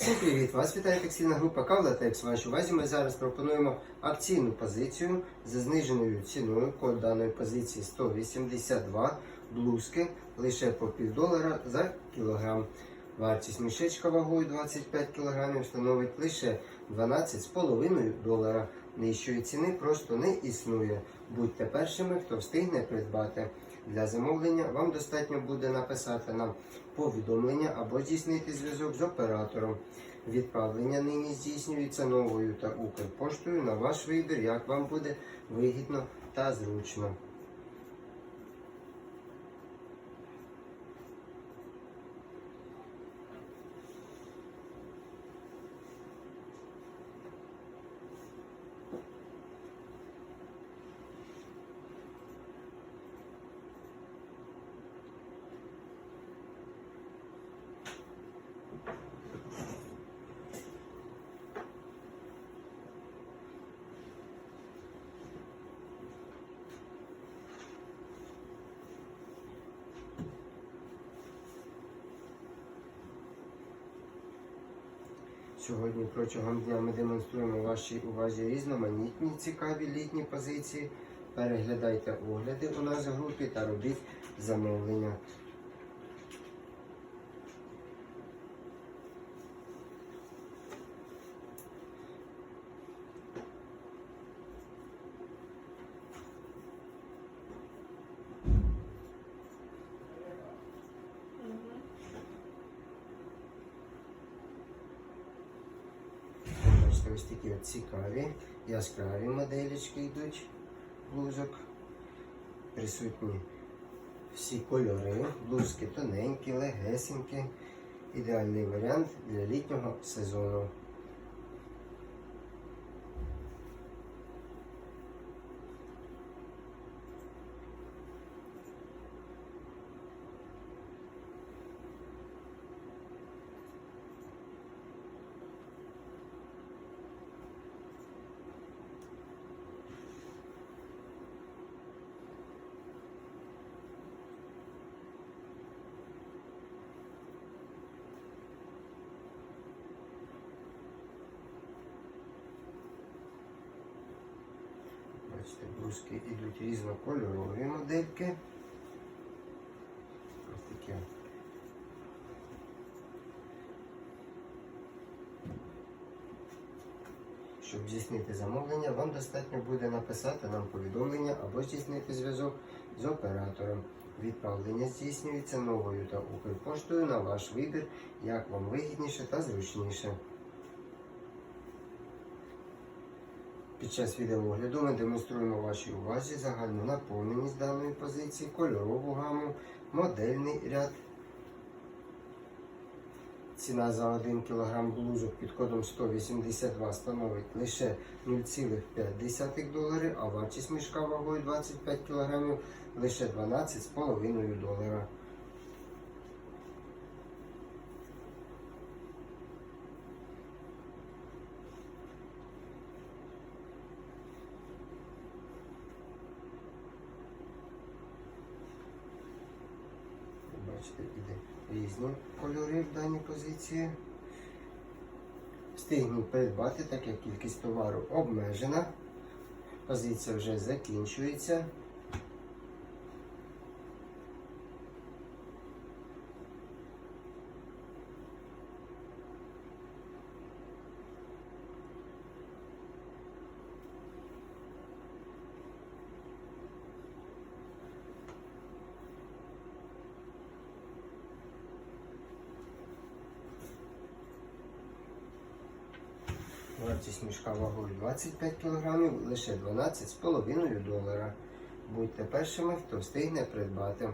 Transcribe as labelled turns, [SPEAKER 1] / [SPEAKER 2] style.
[SPEAKER 1] Всім привіт! Вас вітає текстильна група Кавлатекс. Вашій увазі ми зараз пропонуємо акційну позицію за зниженою ціною. Код даної позиції 182 блузки лише по пів долара за кілограм. Вартість мішечка вагою 25 кг становить лише 12,5 долара. Нижчої ціни просто не існує. Будьте першими, хто встигне придбати. Для замовлення вам достатньо буде написати нам повідомлення або здійснити зв'язок з оператором. Відправлення нині здійснюється новою та Укрпоштою на ваш вибір, як вам буде вигідно та зручно. Сьогодні протягом дня ми демонструємо вашій увазі різноманітні цікаві літні позиції. Переглядайте огляди у нас в групі та робіть замовлення. Бачите, ось такі цікаві, яскраві моделечки йдуть блузок. Присутні всі кольори, блузки тоненькі, легесенькі. Ідеальний варіант для літнього сезону. Блузки йдуть різнокольорові модельки. Ось такі. Щоб здійснити замовлення, вам достатньо буде написати нам повідомлення або здійснити зв'язок з оператором. Відправлення здійснюється новою та Укрпоштою на ваш вибір, як вам вигідніше та зручніше. Під час відеоогляду ми демонструємо вашій увазі загальну наповненість даної позиції, кольорову гаму, модельний ряд. Ціна за 1 кг блузок під кодом 182 становить лише 0,5 долари, а вартість мішка вагою 25 кг лише 12,5 долара. Бачите, іде різні кольори в даній позиції. Встигну придбати, так як кількість товару обмежена. Позиція вже закінчується. Вартість мішка вагою 25 кг, лише 12,5 долара. Будьте першими, хто встигне придбати.